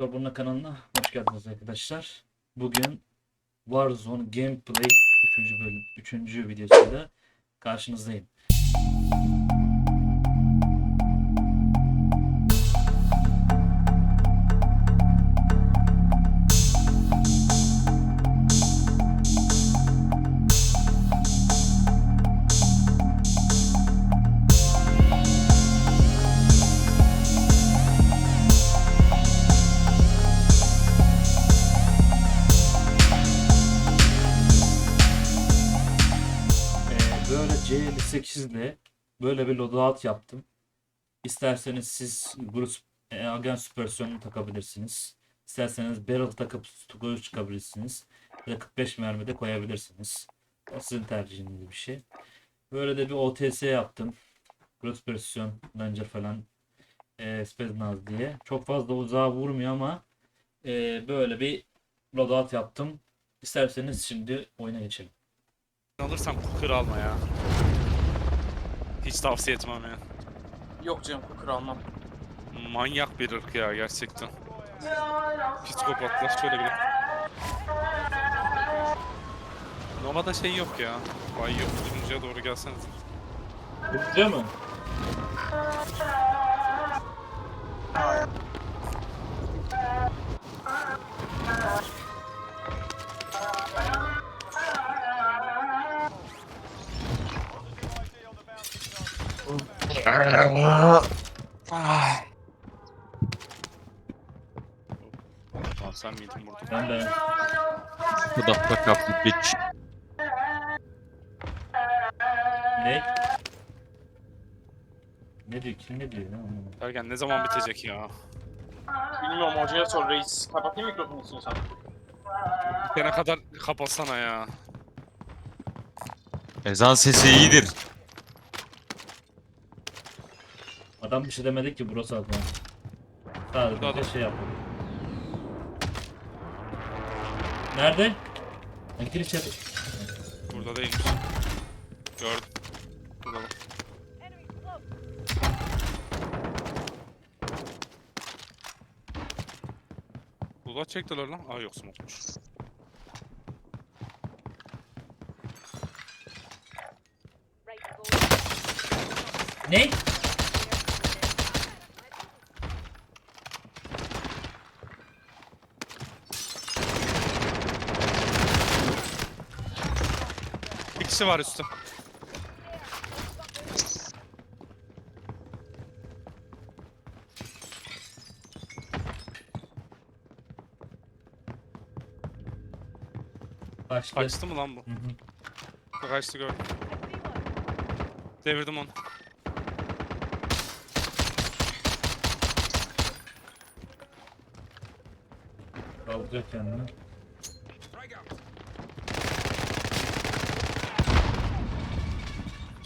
Dorburna kanalına hoş geldiniz arkadaşlar. Bugün Warzone Gameplay 3. bölüm 3. videosuyla karşınızdayım. C58 ile böyle bir loadout yaptım. İsterseniz siz Bruce e, Agen süpersiyonunu takabilirsiniz. İsterseniz barrel takıp tukoyu çıkabilirsiniz. Ya da 45 mermi de koyabilirsiniz. O sizin tercihiniz bir şey. Böyle de bir OTS yaptım. Bruce Precision, Ranger falan e, Spetsnaz diye. Çok fazla uzağa vurmuyor ama e, böyle bir loadout yaptım. İsterseniz şimdi oyuna geçelim. Alırsam cooker alma ya. Hiç tavsiye etmem ya. Yok canım cooker almam. Manyak bir ırk ya gerçekten. Psikopatlar şöyle bile. Nova'da şey yok ya. Vay yok. Turuncuya doğru gelseniz. Değil mi? Lan sen miydin burada? Ben de Shut the fuck up, you bitch. ne? Ne diyor? Kim ne diyor? Anlamadım. Ergen ne zaman bitecek ya? Bilmiyorum hocaya sor reis. Kapatayım mikrofonu istiyorsan. Bitene kadar kapatsana ya. Ezan sesi iyidir. Adam bir şey demedi ki burası adına. Sadece Burada adam. şey yapıyor. Nerede? Ha, Gir içeri. Burada değilmiş. Gördüm. Burada bak. Bulat çektiler lan. Aa yok smokmuş. Ne? Bir kişi var üstte. Başlı. Kaçtı mı lan bu? Hı hı. Kaçtı gördüm. Devirdim onu. Kaldıracak kendini.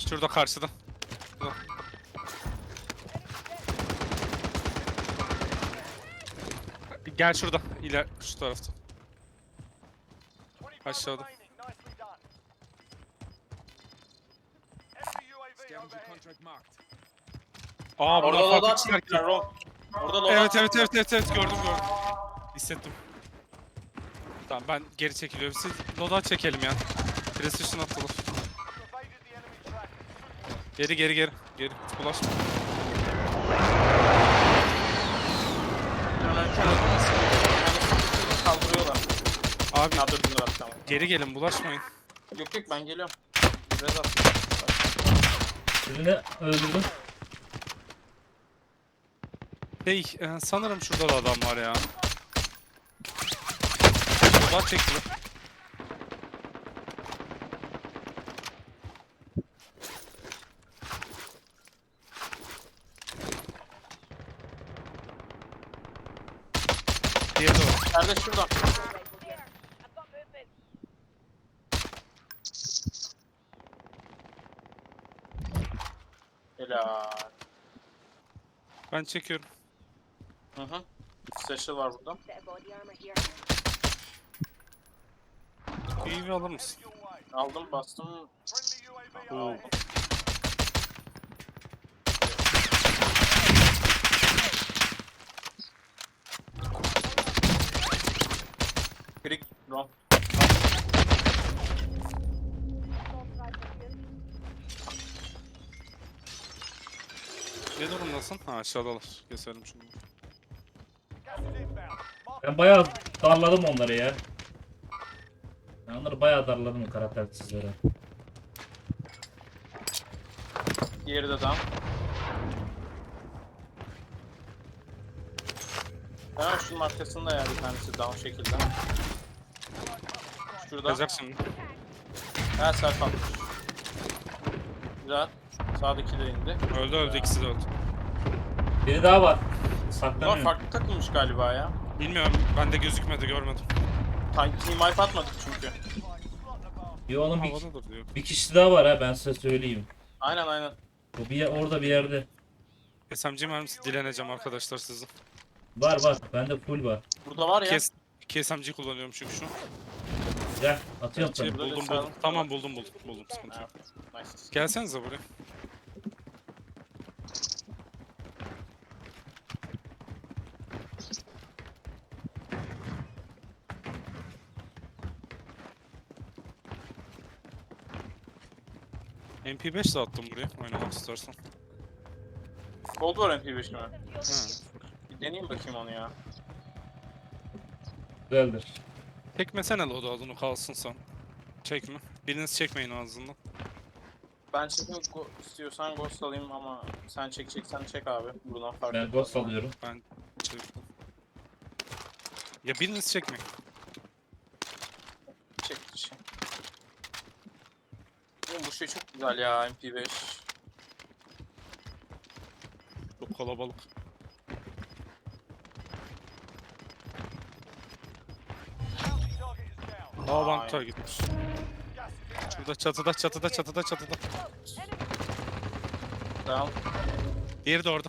Şurada karşıda. Gel şurada. İler şu tarafta. Aşağıda. Aa Orada burada loadout farklı çıkarken. Ron. Orada loadout Evet evet evet evet evet gördüm gördüm. Hissettim. Tamam ben geri çekiliyorum. Siz loadout çekelim ya. Precision atılır. Geri geri geri. Geri. Yani kaldırıyorlar. Abi Ya dur dur bak tamam. geri gelin bulaşmayın. Yok yok ben geliyorum. Biraz at. Birini öldürdüm. Şey e, sanırım şurada da adam var ya. Loadout çektiler. Diğeri de var. Nerede şurada? Helal. Ben çekiyorum. Hı hı. Special var burada. İyi bir alır mısın? Aldım bastım. Oo. Drone. Ne durumdasın? Ha aşağıdalar. Keselim şunu. Ben bayağı darladım onları ya. Ben onları bayağı darladım karaktersizlere. Diğeri de down. Hemen şunun arkasında ya bir tanesi down şekilde. Şurada. Yazacak şimdi. Her self atmış. Güzel. Sağdaki de indi. Öldü öldü ikisi de öldü. Biri daha var. Bunlar Saklanıyor. farklı takılmış galiba ya. Bilmiyorum. Bende gözükmedi görmedim. Team wipe atmadık çünkü. Bir onun bir, Havadadır diyor. bir kişi daha var ha ben size söyleyeyim. Aynen aynen. O bir orada bir yerde. SMG mermisi dileneceğim arkadaşlar sizin. Var var. Bende full var. Burada var ya. Kes, iki SMG kullanıyorum çünkü şu. Gel atıyorum sana. Buldum buldum. Tamam buldum buldum. Buldum sıkıntı yok. Nice. Gelsenize buraya. MP5 de attım buraya oynamak istersen. Gold var MP5 mi? Ha. Bir deneyeyim bakayım onu ya. Güzeldir. Çekmesene loadout aldığını kalsın sen. Çekme. Biriniz çekmeyin ağzından. Ben çekmek go- istiyorsan ghost alayım ama sen çekeceksen çek abi. Buradan fark Ben etmez ghost bana. alıyorum. Ben çektim. Ya biriniz çekmeyin. Çek çek. Oğlum bu şey çok güzel ya MP5. Çok kalabalık. Bankta gitmiş. Şurada çatıda çatıda çatıda çatıda. Down. Diğeri de orada.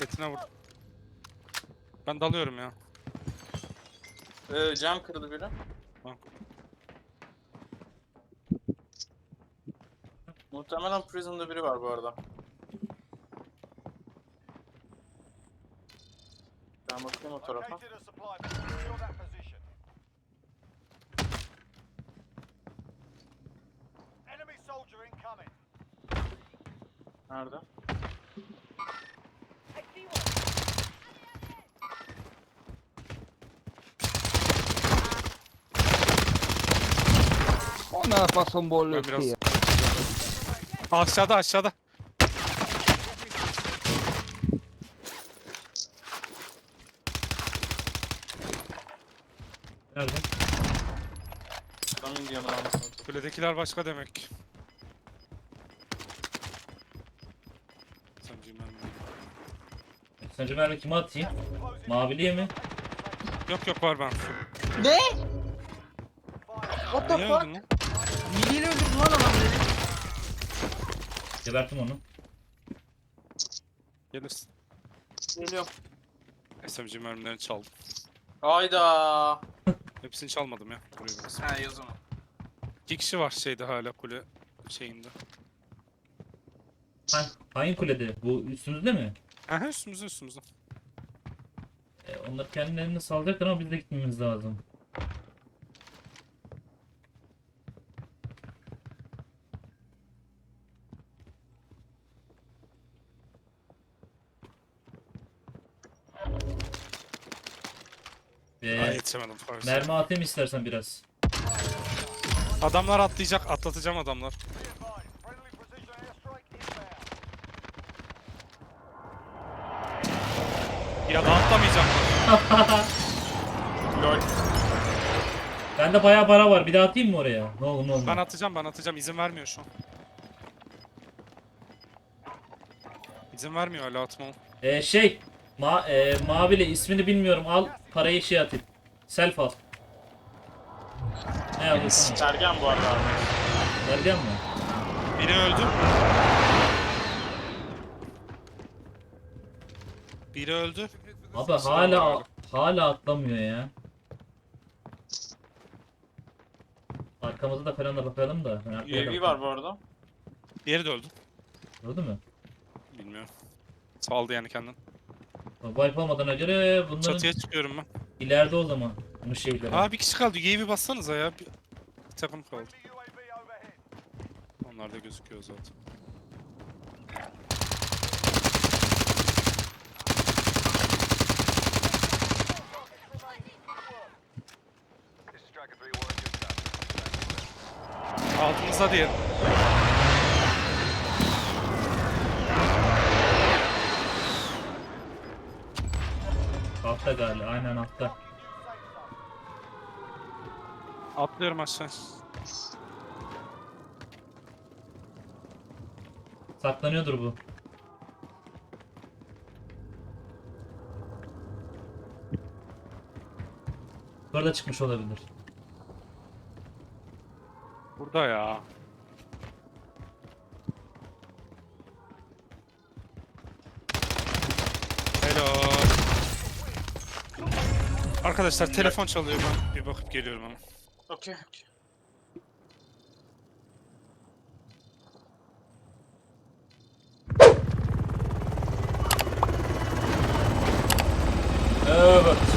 Etine vur. Ben dalıyorum ya. Ee, cam kırdı biri. Muhtemelen prison'da biri var bu arada. Ben bakayım o tarafa. Enemy soldier incoming. Nerede? Oh, me la paso un Ben biraz... Aşağıda aşağıda. Nerede? Yanına anasını satayım. Kuledekiler başka demek. Sancıyım ben de. Sence mermi kime atayım? Maviliye mi? Yok yok var ben. Ne? What the Niye fuck? öldün lan? Miliyle öldürdü lan adam beni. Gebertim onu. Gelirsin. Geliyorum. SMG mermilerini çaldım. Hayda. Hepsini çalmadım ya. Buraya biraz. Ha yazım. İki kişi var şeyde hala kule şeyinde. Ha, hangi kulede? Bu üstümüzde mi? Aha üstümüzde üstümüzde. E, onlar kendilerini salacaklar ama biz de gitmemiz lazım. Yetişemedim. pardon. mermi atayım istersen biraz. Adamlar atlayacak. Atlatacağım adamlar. Ya da atlamayacaklar. Lol. Bende bayağı para var. Bir daha atayım mı oraya? Ne olur ne olur. Ben atacağım ben atacağım. İzin vermiyor şu an. İzin vermiyor hala atmam. Ee, şey, ma e, mavili ismini bilmiyorum. Al parayı şey atayım. Self al. Ne alıyorsun? Sergen bu arada abi. Vereceğim mi? Biri öldü. Biri öldü. Abi hala hala atlamıyor ya. Arkamızda da falan da bakalım da. UAV var bu arada. Diğeri de öldü. Gördün mü? Bilmiyorum. Saldı yani kendini. Wipe olmadığına göre bunların Çatıya çıkıyorum ben. İleride o zaman bu şeyleri. Aa bir kişi kaldı. UAV bassanıza ya. Bir, bir takım kaldı. Onlar da gözüküyor zaten. This is Altta galiba aynen altta. Atlıyorum aşağı. Saklanıyordur bu. Burada çıkmış olabilir. Burada ya. Arkadaşlar telefon çalıyor ben bir bakıp geliyorum ama. Okey. okey. Evet.